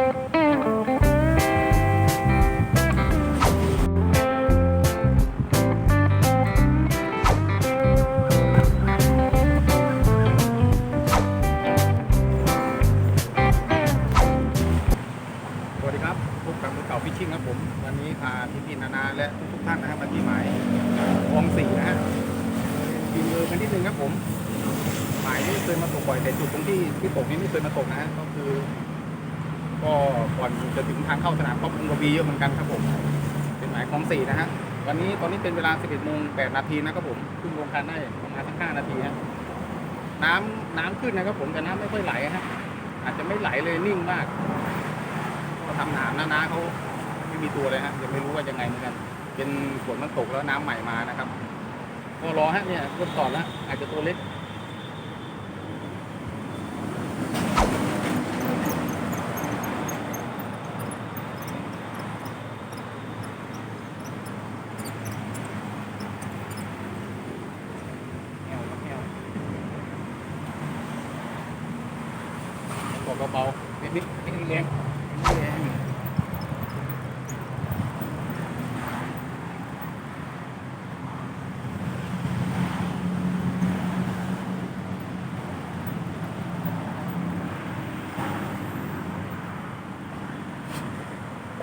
สวัสดีครับพบกับมือเก่าฟิชชิ่งครับผม วันนี้พาพี่พี่ๆนานาและทุกๆท่านนะครับมาที่หมายคลองสี่นะฮะกินมือกันนิดนึงครับผมหมายนี้เคยมาตกบ่อยแต่จุดตรงที่ที่ตกนี้ไม่เคยมาตกนะฮะก็คือ ก็ก่อนจะถึงทางเข้าสนามก็คงกระบีเยอะเหมือนกันครับผม เป็นหมายคลองสี่นะฮะวันนี้ตอนนี้เป็นเวลา 11โมง8นาทีนะครับผมขึ้นลงคันได้ประมาณสัก5นาทีฮะน้ำน้ำขึ้นนะครับผมแต่น้ำไม่ค่อยไหลฮะอาจจะไม่ไหลเลยนิ่งมากก็ทำหนามนะนาเขาไม่มีตัวเลยฮะยังไม่รู้ว่ายังไงเหมือนกัน เป็นฝนมันตกแล้วน้ำใหม่มานะครับ ก็รอฮะเนี่ยเริ่อแล้วอาจจะตัวเล็ก แอวครับแอวกดเบาๆนิดนิดนิดแรงนิดแรง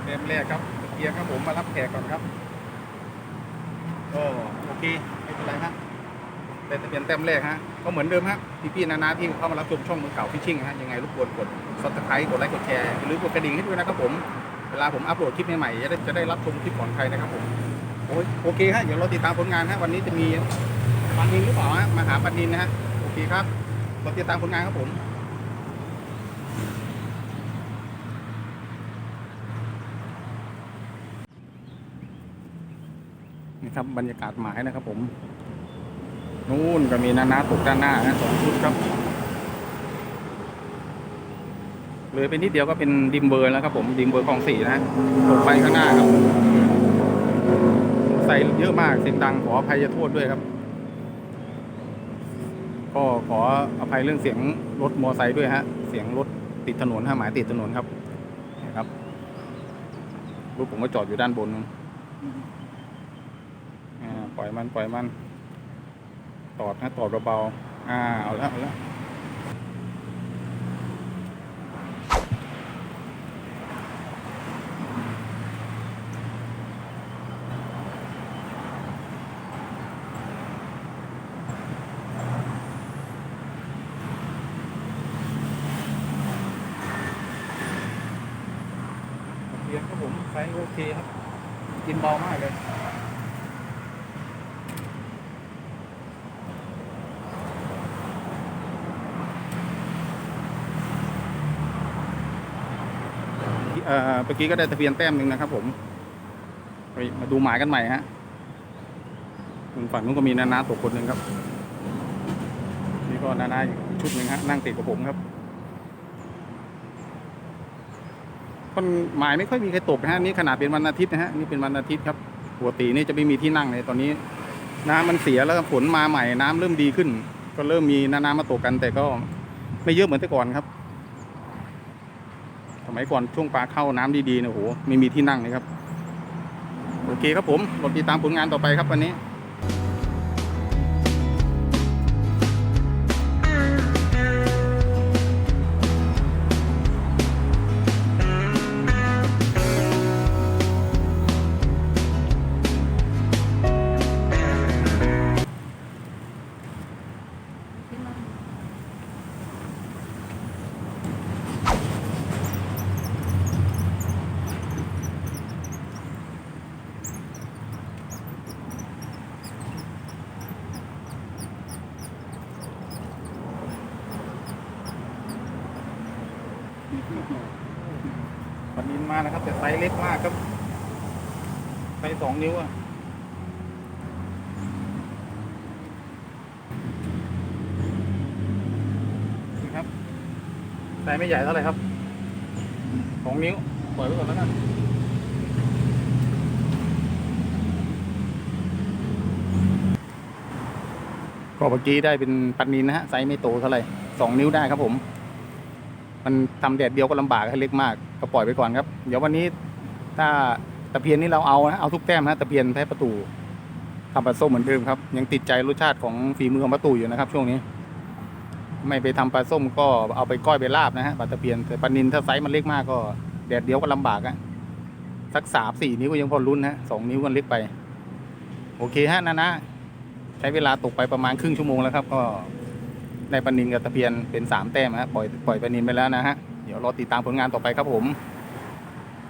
เต็มแรกครับเกียร์ครับผมมารับแขกก่อนครับก็โอเคไม่เป็นไรครับเป็นทะเบียนแต้มแรกฮะก็เหมือนเดิมฮะพี่ๆนานาที่เข้ามารับชมช่องมือเก่าฟิชชิ่งฮะยังไงรบกวนกดซับสไครต์กดไลค์กดแชร์หรือกดกระดิ่งให้ด้วยนะครับผมเวลาผมอัปโหลดคลิปใหม่ๆจะได้จะได้รับชมคลิปก่อนใครนะครับผมโอ้ยโอเคฮะเดี๋ยวเราติดตามผลงานฮะวันนี้จะมีปันนินหรือเปล่าฮะมาหาปันนินนะฮะโอเคครับเราติดตามผลงานครับผม ครับ บรรยากาศหมายนะครับ ผมนู่นก็มีนานาตกด้านหน้านะสองชุดครับเลยเป็นนิดเดียวก็เป็นดิมเบอร์แล้วครับผมดิมเบอร์คลองสี่นะฮะตกไปข้างหน้าครับใส่เยอะมากเสียงดังขออภัยโทษด้วยครับ ก็ขออภัยเรื่องเสียงรถมอไซค์ด้วยฮะ เสียงรถติดถนนห้าหมายติดถนนครับนะครับรถผมก็จอดอยู่ด้านบนนู้นอ่า ปล่อยมันปล่อยมัน ตอดนะตอดเบาๆอ่าเอาแล้วเอาแล้วเรียนครับผมไซส์โอเคครับ กินเบามากเลย เมื่อกี้ก็ได้ตะเพียนแต้มหนึ่งนะครับ ผมไปมาดูหมายกันใหม่ฮะฝั่งนู้นก็มีนานาตกคนหนึ่งครับ นี่ก็นานาอีกชุดหนึ่งฮะนั่งติดกับผมครับคนหมายไม่ค่อยมีใครตกนะฮะนี่ขนาดเป็นวันอาทิตย์นะฮะนี่เป็นวันอาทิตย์ครับปกตินี่จะไม่มีที่นั่งเลยตอนนี้ น้ำมันเสียแล้วฝนมาใหม่น้ำเริ่มดีขึ้น ก็เริ่มมีนานามาตกกัน แต่ก็ไม่เยอะเหมือนแต่ก่อนครับ มัยก่อนช่วงปลาเข้าน้ำดีๆนะโหไม่มีที่นั่งเลยครับ โอเคครับผมรอติดตามผลงานต่อไปครับวันนี้ ปลานินมานะครับ แต่ไซส์เล็กมากครับไซส์สองนิ้วอะนี่ครับไซส์ไม่ใหญ่เท่าไหร่ครับสองนิ้วปล่อยไว้ก่อนแล้วกันก็เมื่อกี้ได้เป็นปันนินนะฮะไซส์ไม่โตเท่าไหร่สองนิ้วได้ครับผม มันทำแดดเดียวก็ลำบากให้เล็กมากก็ปล่อยไปก่อนครับ เดี๋ยววันนี้ถ้าตะเพียนนี่เราเอานะเอาทุกแต้มนะตะเพียนแท้ประตูทำปลาส้มเหมือนเดิมครับ ยังติดใจรสชาติของฝีมือของประตูอยู่นะครับ ช่วงนี้ ไม่ไปทำปลาส้มก็เอาไปก้อยไปลาบนะฮะปลาตะเพียนแต่ปลานินถ้าไซส์มันเล็กมากก็แดดเดียวก็ลำบากอะสักสามสี่นิ้วก็ยังพอรุ้นนะสองนิ้วก็เล็กไป โอเคฮะนะนะใช้เวลาตกไปประมาณครึ่งชั่วโมงแล้วครับ ก็ ในปนินกับตะเพียนเป็นสามแต้มฮะปล่อยปล่อยปนินไปแล้วนะฮะเดี๋ยวรอติดตามผลงานต่อไปครับผม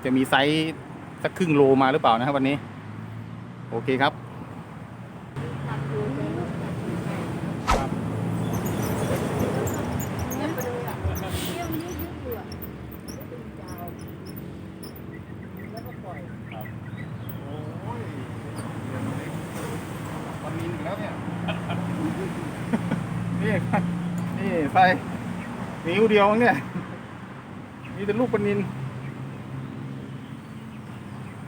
จะมีไซส์สักครึ่งโลมาหรือเปล่านะครับวันนี้ โอเคครับ ทำดูเลยลูกทำดูให้เงียบไปเลยอะเงียบยืดยืดอยู่อะดึงยาวแล้วก็ปล่อย โอ้ยปลานินอีกแล้วเนี่ย นี่นี่ใส่นิ้ว เดียวเนี่ยนี่เป็นลูกปลานิน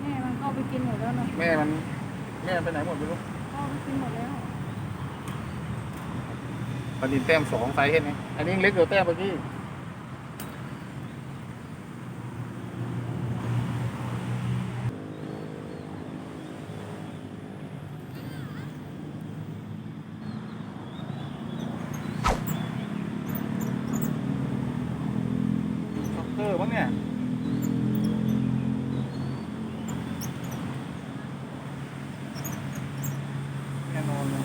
แม่มันเข้าไปกินหมดแล้วเนาะแม่มัน แม่ไปไหนหมดไม่รู้เข้าไปกินหมดแล้วปลานินแต้มสองไซส์เห็นไหมอันนี้ยังเล็กกว่าแต้มเมื่อกี้ช็อกเกอร์มั้งเนี่ย แน่นอนเลย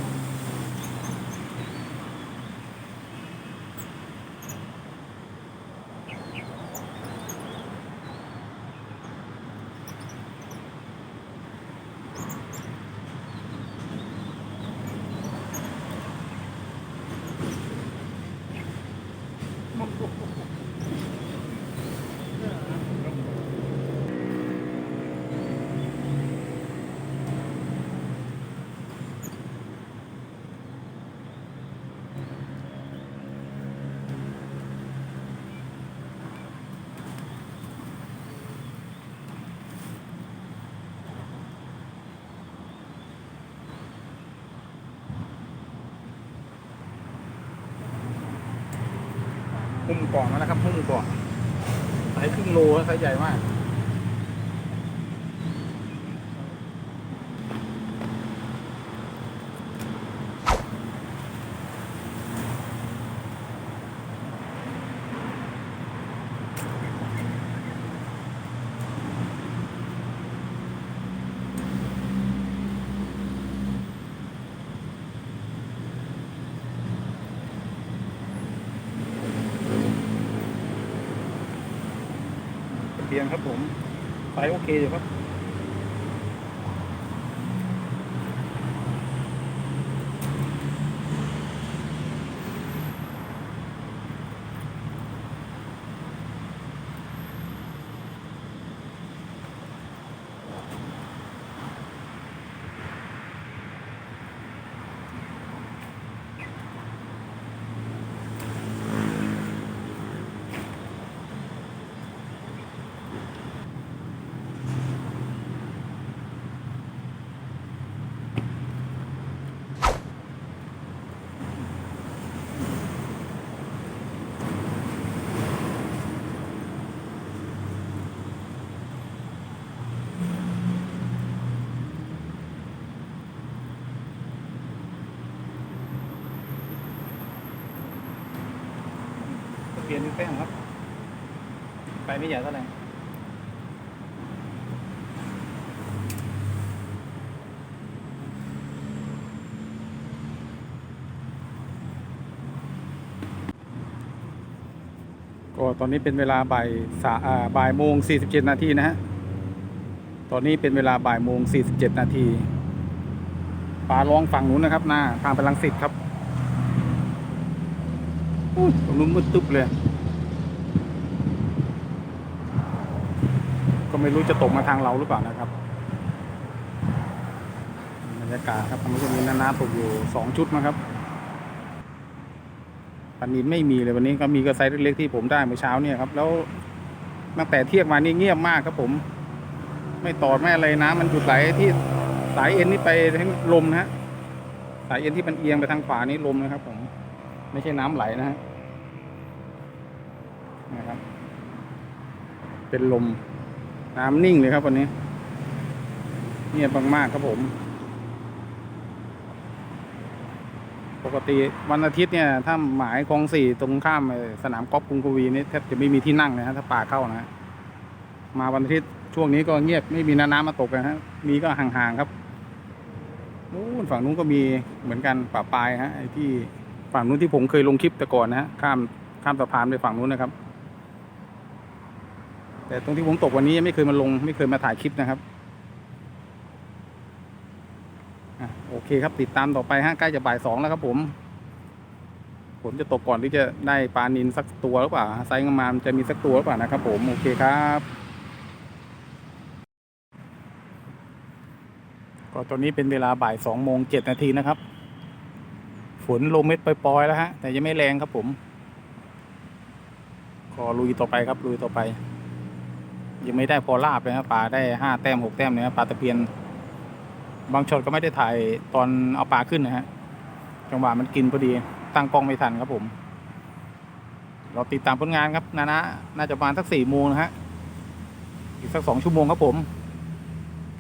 หุ้มก่อนมาแล้วครับหุ้มก่อนไซส์ครึ่งโลไซส์ใหญ่มาก เพียงครับผมไซส์ โอเคอยู่ครับ เปลี่ยนแป้งครับ ไปไม่ใหญ่เท่าไหร่ก็ตอนนี้เป็นเวลาบ่ายสาบ่ายโมงสี่สิบเจ็ดนาทีนะฮะ ตอนนี้เป็นเวลาบ่ายโมงสี่สิบเจ็ดนาทีปลาร้องฝั่งนู้นนะครับหน้าทางไปลังสิตครับอุ้ยตรงนู้นมืดตึ๊บเลย ก็ไม่รู้จะตกมาทางเราหรือเปล่านะครับบรรยากาศครับมันก็มีนานาตกอยู่สองชุดนะครับปันนินไม่มีเลยวันนี้ก็มีกระไซเล็กๆที่ผมได้เมื่อเช้าเนี่ยครับ แล้วตั้งแต่เที่ยงมานี่เงียบมากครับผม ไม่ตอดไม่อะไรน้ำมันหยุดไหลที่สายเอ็นนี่ไปทั้งลมนะฮะสายเอ็นที่มันเอียงไปทางขวานี่ลมนะครับ ผม ไม่ใช่น้ำไหลนะฮะนะครับ เป็นลม น้ำนิ่งเลยครับวันนี้เงียบมากๆครับผม ปกติวันอาทิตย์เนี่ย ถ้าหมายคลองสี่ตรงข้ามสนามกอล์ฟกรุงกวีนี่แทบจะไม่มีที่นั่งนะฮะถ้าป่าเข้านะมาวันอาทิตย์ช่วงนี้ก็เงียบไม่มีน้ำน้ำมาตกนะฮะมีก็ห่างๆครับนู้นฝั่งนู้นก็มีเหมือนกันป่าปลายฮะไอ้ที่ฝั่งนู้นที่ผมเคยลงคลิปแต่ก่อนนะฮะข้ามข้ามสะพานไปฝั่งนู้นนะครับ แต่ตรงที่ผมตกวันนี้ยังไม่เคยมาลงไม่เคยมาถ่ายคลิปนะครับอะโอเคครับติดตามต่อไปฮะใกล้จะบ่ายสองแล้วครับผมฝนจะตกก่อนที่จะได้ปลานินสักตัวหรือเปล่าไซส์งามจะมีสักตัวหรือเปล่านะครับผมโอเคครับ ก็ตอนนี้เป็นเวลาบ่ายสองโมงเจ็ดนาทีนะครับ ฝนลงเม็ดปล่อยๆแล้วฮะแต่ยังไม่แรงครับผมก็ลุยต่อไปครับลุยต่อไป ยังไม่ได้พอลาบเลยครับปลาได้ห้าแต้มหกแต้มเนี่ยปลาตะเพียน บางช็อตก็ไม่ได้ถ่ายตอนเอาปลาขึ้นนะฮะจังหวะมันกินพอดีตั้งกล้องไม่ทันครับผม เราติดตามผลงานครับนะนะน่าจะประมาณสักสี่โมงนะฮะอีกสักสองชั่วโมงครับผม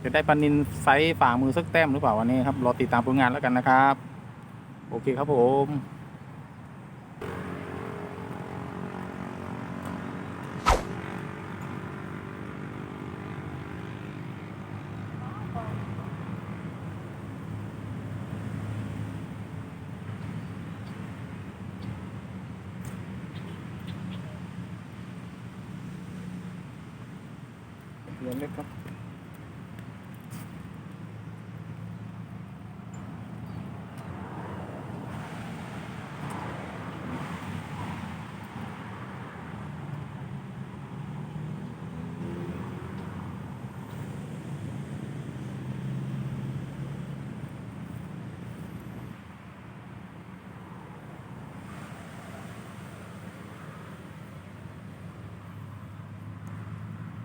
จะได้ปลานินไซส์ฝ่ามือสักแต้มหรือเปล่าวันนี้ครับรอติดตามผลงานแล้วกันนะครับ โอเคครับผม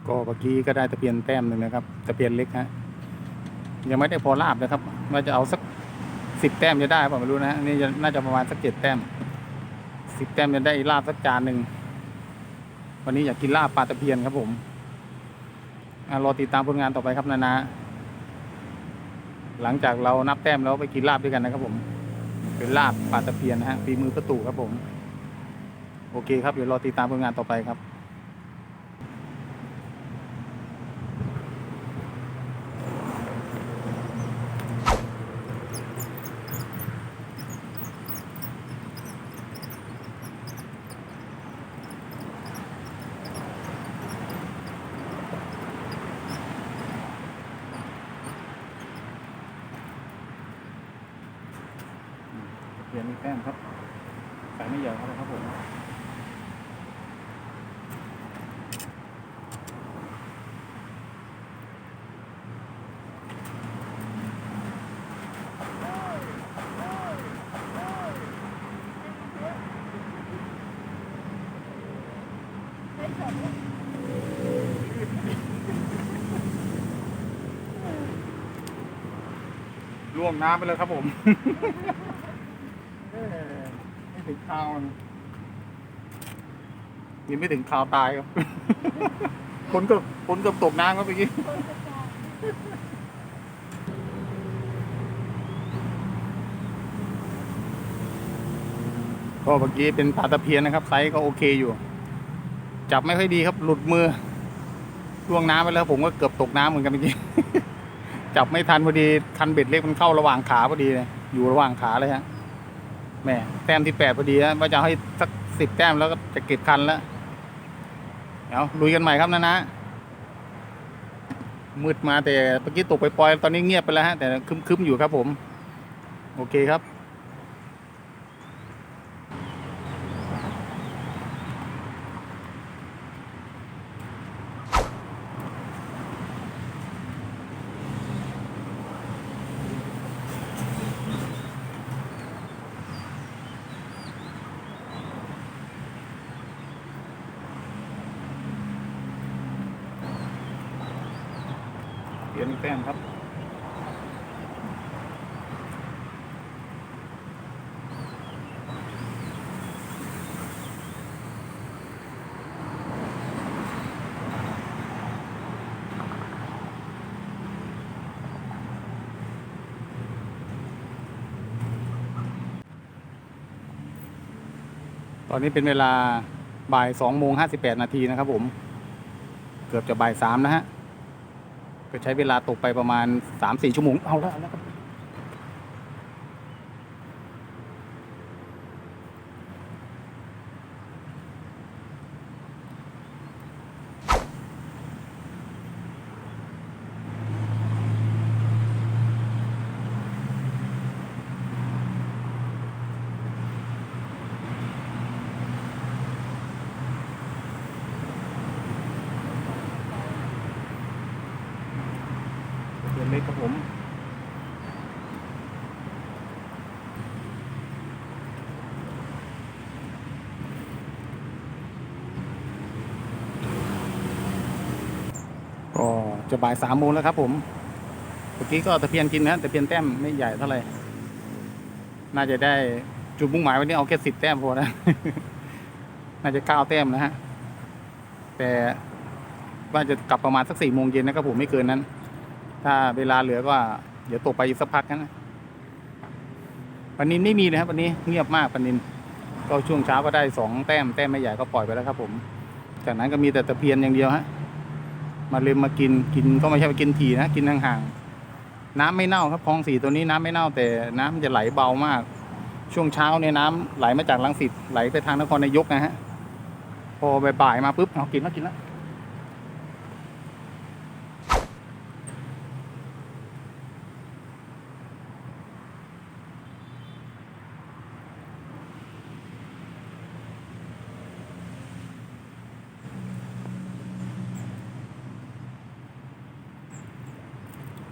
ก็เมื่อกี้ก็ได้ตะเพียนแต้มหนึ่งนะครับตะเพียนเล็กฮะยังไม่ได้พอลาบนะครับว่าจะเอาสักสิบแต้มจะได้เปล่าไม่รู้นะนี่จะน่าจะประมาณสักเจ็ดแต้มสิบแต้มจะได้ลาบสักจานหนึ่งวันนี้อยากกินลาบปลาตะเพียนครับผมอะรอติดตามผลงานต่อไปครับนานาหลังจากเรานับแต้มแล้วไปกินลาบด้วยกันนะครับ ผม เป็นลาบปลาตะเพียนนะฮะฝีมือประตูครับผม โอเคครับเดี๋ยวรอติดตามผลงานต่อไปครับ เปลี่ยนมีแป้งครับใส่ไม่เยอะครับครับผมล่วงน้ำไปเลยครับผม ถึงคราวนะยังไม่ถึงคราวตายครับ คนก็คนก็ตกน้ำครับเมื่อกี้คนกระจายก็เมื่อกี้เป็นปลาตะเพียนนะครับ ไซส์ก็โอเคอยู่ จับไม่ค่อยดีครับ หลุดมือล่วงน้ำไปแล้ว ผมก็เกือบตกน้ำเหมือนกันเมื่อกี้ จับไม่ทันพอดี คันเบ็ดเล็กมันเข้าระหว่างขาพอดีเลยอยู่ระหว่างขาเลยฮะ แหม่แต้มที่แปดพอดีนะว่าจะให้สักสิบแต้มแล้วก็จะเก็บคันแล้วเดี๋ยวลุยกันใหม่ครับนะนะมืดมาแต่เมื่อกี้ตกไปปล่อยตอนนี้เงียบไปแล้วฮะแต่คึมๆอยู่ครับผม โอเคครับ ตอนนี้เป็นเวลาบ่ายสองโมงห้าสิบแปดนาทีนะครับผม เกือบจะบ่ายสามนะฮะ ก็ใช้เวลาตกไปประมาณสามสี่ชั่วโมง เอาละเอาละครับ เดือนเล็กครับผมก็จะบ่ายสามโมงแล้วครับผม เมื่อกี้ก็ตะเพียนกินนะตะเพียนแต้มไม่ใหญ่เท่าไหร่ น่าจะได้จุดมุ่งหมายวันนี้เอาแค่สิบแต้มพอนะ น่าจะเก้าแต้มนะฮะ แต่ว่าจะกลับประมาณสักสี่โมงเย็นนะครับผมไม่เกินนั้น ถ้าเวลาเหลือก็ เดี๋ยวตกไปอีกสักพักนะปันนินไม่มีนะครับวันนี้เงียบมากปันนิน ก็ช่วงเช้าก็ได้สองแต้มแต้มไม่ใหญ่ก็ปล่อยไปแล้วครับ ผม จากนั้นก็มีแต่ตะเพียนอย่างเดียวฮะมาเล็มมากินกินก็ไม่ใช่ไปกินทีนะกินห่างๆน้ำไม่เน่าครับคลองสีตัวนี้น้ำไม่เน่าแต่น้ำมันจะไหลเบามาก ช่วงเช้าเนี่ยน้ำไหลมาจากลังสิตไหลไปทางนครนายกนะฮะพอบ่ายๆมาปุ๊บเอากินแล้วกินแล้ว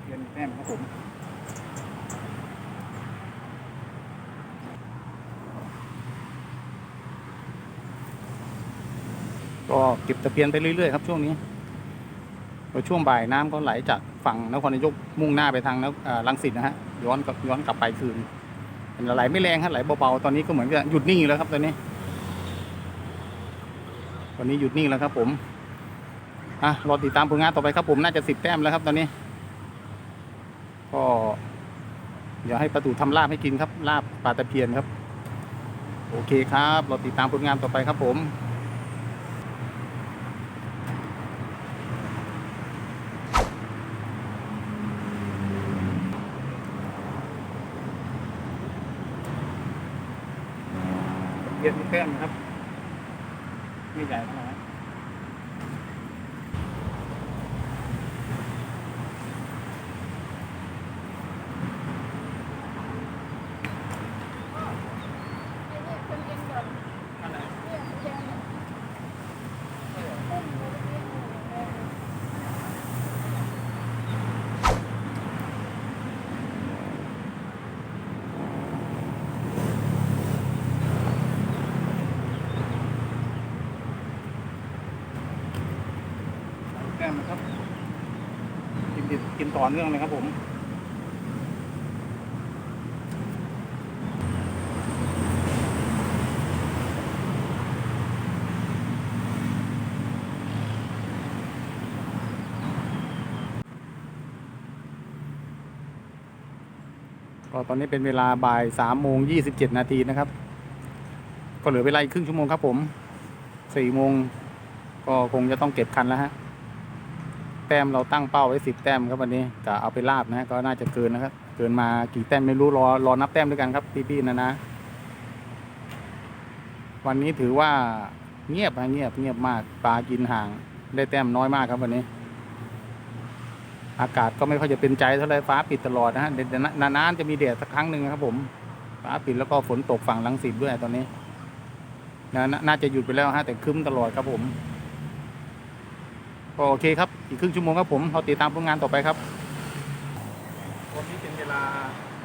เพียนแต้มครับผม ก็ เก็บตะเพียนไปเรื่อยๆครับช่วงนี้พอช่วงบ่ายน้ำก็ไหลจากฝั่งนครนายกมุ่งหน้าไปทางนลังสิตนะฮะย้อนกลับย้อนกลับไปคืนมันไหลไม่แรงฮะไหลเบาๆตอนนี้ก็เหมือนกับหยุดนิ่งอยู่แล้วครับตอนนี้ตอนนี้หยุดนิ่งแล้วครับ ผมอะรอติดตามผลงานต่อไปครับ ผมน่าจะสิบแต้มแล้วครับ ตอนนี้ ก็เดี๋ยวให้ประตูทำลาบให้กินครับลาบปลาตะเพียนครับ โอเคครับ เราติดตามผลงานต่อไปครับผม เพียนมี แต้มนครับไม่ใหญ่เท่าไหร่นะ ไอ้เนี่ยคนเย็นก่อน อันไหน เนี่ยคนเย็นเนี่ยเต้นเลยเนี่ยเออ แต้มนะครับ กินดิบกิน ต่อเนื่องเลยครับผมก็ตอนนี้เป็นเวลาบ่ายสามโมงยี่สิบเจ็ดนาทีนะครับ ก็เหลือเวลาอีกครึ่งชั่วโมงครับผมสี่โมงก็คงจะต้องเก็บคันแล้วฮะ แต้มเราตั้งเป้าไว้สิบแต้มครับวันนี้จะเอาไปลาบนะก็น่าจะเกินนะครับ เกินมากี่แต้มไม่รู้รอรอนับแต้มด้วยกันครับพี่ๆนะนะ วันนี้ถือว่าเงียบฮะเงียบเงียบมากปลากินห่าง ได้แต้มน้อยมากครับวันนี้ อากาศก็ไม่ค่อยจะเป็นใจเท่าไรฟ้าปิดตลอดนะฮะเดี๋ยวนานๆจะมีแดดสักครั้งหนึ่งครับผมฟ้าปิดแล้วก็ฝนตกฝั่งลังสิตด้วยตอนนี้น่าจะหยุดไปแล้วฮะแต่คึ้มตลอดครับผม ก็โอเคครับ อีกครึ่งชั่วโมงครับผมเราติดตามผลงานต่อไปครับตอนนี้เป็นเวลา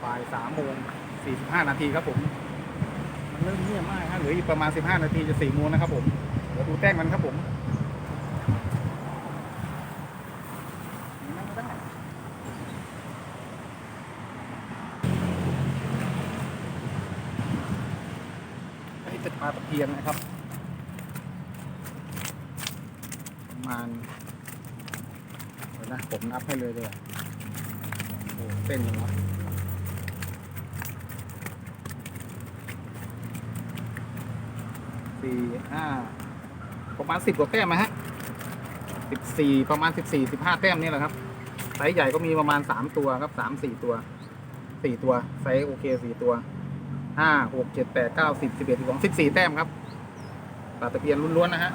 บ่ายสามโมงสี่สิบห้านาทีครับผม มันเริ่มเงียบมากฮะเหลืออีกประมาณสิบห้านาทีจะสี่โมงนะครับผมเดี๋ยวดูแต้มกันครับผมนั่งก็ได้อันนี้เป็นปลาตะเพียนนะครับ ประมาณเดี๋ยวนะผมนับให้เลยเลยโอ้เส้นยังวะ สี่ห้าประมาณสิบกว่าแต้มนะฮะสิบสี่ประมาณสิบสี่สิบห้าแต้มนี่แหละครับไซส์ใหญ่ก็มีประมาณสามตัวครับสามสี่ตัวสี่ตัวไซส์โอเคสี่ตัวห้าหกเจ็ดแปดเก้าสิบสิบเอ็ดสิบสองสิบสี่แต้มครับปลาตะเพียนล้วนๆนะฮะ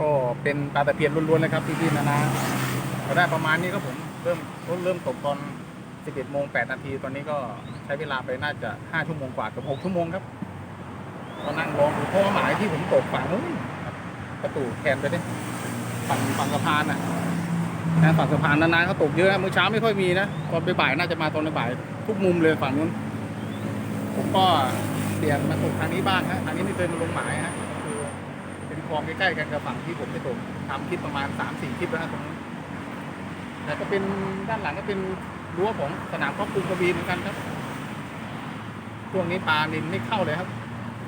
ก็เป็นปลาตะเพียนล้วนๆเลยครับพี่พี่ๆนะนะก็ได้ประมาณนี้ครับผม เริ่มเริ่มตกตอน 11โมง8นาทีตอนนี้ก็ใช้เวลาไปน่าจะ 5 ชั่วโมงกว่ากับ 6 ชั่วโมงครับก็นั่งรอดูเพราะว่าหมายที่ผมตกฝั่งนู้นประตูแทนไปดิฝั่งฝั่งสะพานน่ะนะฝั่งสะพานนานๆเขาตกเยอะนะมื้อเช้าไม่ค่อยมีนะตอนบ่ายน่าจะมาตอนบ่ายทุกมุมเลยฝั่งนู้นผมก็เปลี่ยนมาตกทางนี้บ้างฮะทางนี้ไม่เคยมาลงหมายฮะคือเป็นคลองใกล้ๆกันกับฝั่งที่ผมไปตกทำคลิปประมาณสามสี่คลิปแล้วนะตรงนี้น แต่ก็เป็นด้านหลังก็เป็นรั้วของสนามเพาะปลูกกระบีเหมือนกันครับช่วงนี้ปลานินไม่เข้าเลยครับ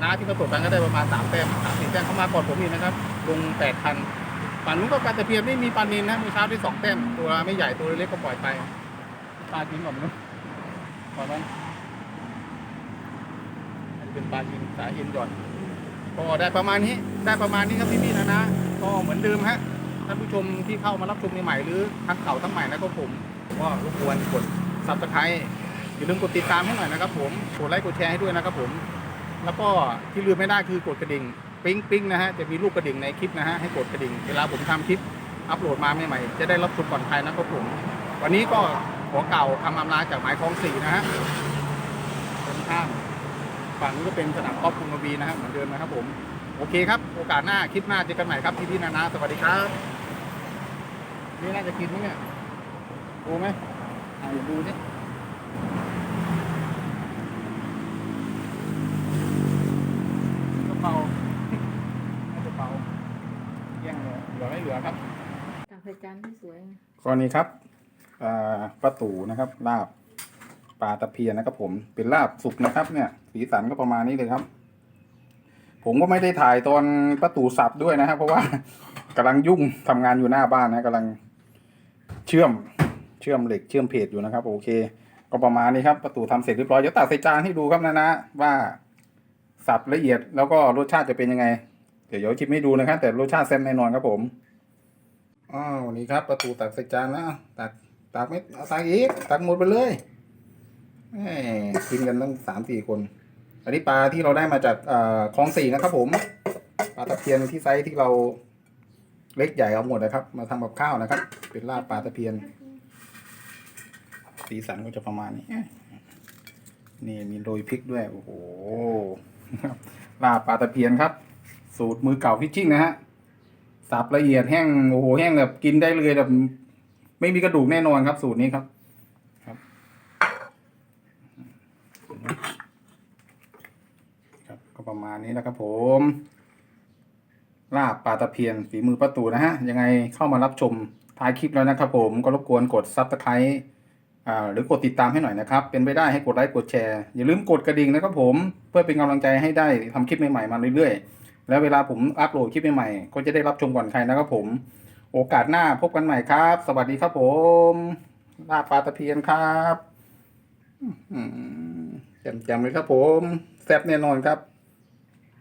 น้าที่เขาตกกันก็ได้ประมาณสามแต้มสามสี่แต้มเข้ามาก่อนผมอีกนะครับลงแปดพันฝั่งนู้นก็ปลาตะเพียนไม่มีปลานินนะมือเช้าได้สองแต้มตัวไม่ใหญ่ตัวเล็กก็ปล่อยไปปลากินก่อนมั้ยก่อนนั้นอันเป็นปลากินสายเอินก่อนก็ได้ประมาณนี้ได้ประมาณนี้ครับพี่ๆนะนะก็เหมือนเดิมฮะ ท่านผู้ชมที่เข้ามารับชมใหม่หรือทั้งเก่าทั้งใหม่นะก็ผมก็รบกวนกดซับสไครต์อย่าลืมกดติดตามให้หน่อยนะครับผมกดไลค์กดแชร์ให้ด้วยนะครับผมแล้วก็ที่ลืมไม่ได้คือกดกระดิ่งปิ๊งปิ๊งนะฮะจะมีรูปกระดิ่งในคลิปนะฮะให้กดกระดิ่งเวลาผมทำคลิปอัปโหลดมาใหม่ๆจะได้รับชมก่อนใครนะครับผม วันนี้ก็ขอเก่าคำอำลาจากหมายคลองสี่นะฮะตรงข้ามฝั่งนี้ก็เป็นสนามกอล์ฟกรุงกระบีนะครับเหมือนเดิมนะครับผม โอเคครับ โอกาสหน้าคลิปหน้าเจอกันใหม่ครับพี่พี่นานา สวัสดีครับ นี่น่าจะกินไหมเนี่ยดูไหมอ่าดูสิกระเป๋าน่าจะเป๋าเยี่ยงเลยเหลือไม่เหลือครับตักใส่จานที่สวยกรณีครับอ่าประตูนะครับลาบปลาตะเพียนนะครับ ผมเป็นลาบสุกนะครับ เนี่ย สีสันก็ประมาณนี้เลยครับ ผมก็ไม่ได้ถ่ายตอนประตูสับด้วยนะครับ เพราะว่ากำลังยุ่งทำงานอยู่หน้าบ้านนะกำลัง เชื่อมเชื่อมเหล็กเชื่อมเพจอยู่นะครับ โอเค ก็ประมาณนี้ครับประตูทำเสร็จเรียบร้อยเดี๋ยวตักใส่จานให้ดูครับนะนะว่าสับละเอียดแล้วก็รสชาติจะเป็นยังไง เดี๋ยวเดี๋ยวชิมให้ดูนะครับ แต่รสชาติแซ่บแน่นอนครับผมอ้าวนี่ครับ ประตูตักใส่จานแล้วตักตักไม่เอาตักอีกตักหมดไปเลยแหมกินกันตั้งสามสี่คน อันนี้ปลาที่เราได้มาจากอ่อคลองสี่นะครับผมปลาตะเพียนที่ไซส์ที่เรา เล็กใหญ่เอาหมดนะครับ มาทำกับข้าวนะครับ เป็นลาบปลาตะเพียน สีสันก็จะประมาณนี้ นี่มีโรยพริกด้วย โอ้โหลาบปลาตะเพียนครับ สูตรมือเก่าพิชชิ่งนะฮะ สับละเอียดแห้ง โอ้โห แห้งแบบกินได้เลยแบบ ไม่มีกระดูกแน่นอนครับ สูตรนี้ครับ ครับ ครับ ก็ประมาณนี้นะครับผม ลาบปลาตะเพียนฝีมือประตูนะฮะ ยังไงเข้ามารับชมท้ายคลิปแล้วนะครับผมก็รบกวนกดซับสไครต์หรือกดติดตามให้หน่อยนะครับ เป็นไปได้ให้กดไลค์กดแชร์ อย่าลืมกดกระดิ่งนะครับผมเพื่อเป็นกำลังใจให้ได้ทำคลิปใหม่ๆมาเรื่อยๆ แล้วเวลาผมอัปโหลดคลิปใหม่ๆก็จะได้รับชมก่อนใครนะครับผม โอกาสหน้าพบกันใหม่ครับ สวัสดีครับผมลาบปลาตะเพียนครับแจ่มๆเลยครับผมแซ่บแน่นอนครับ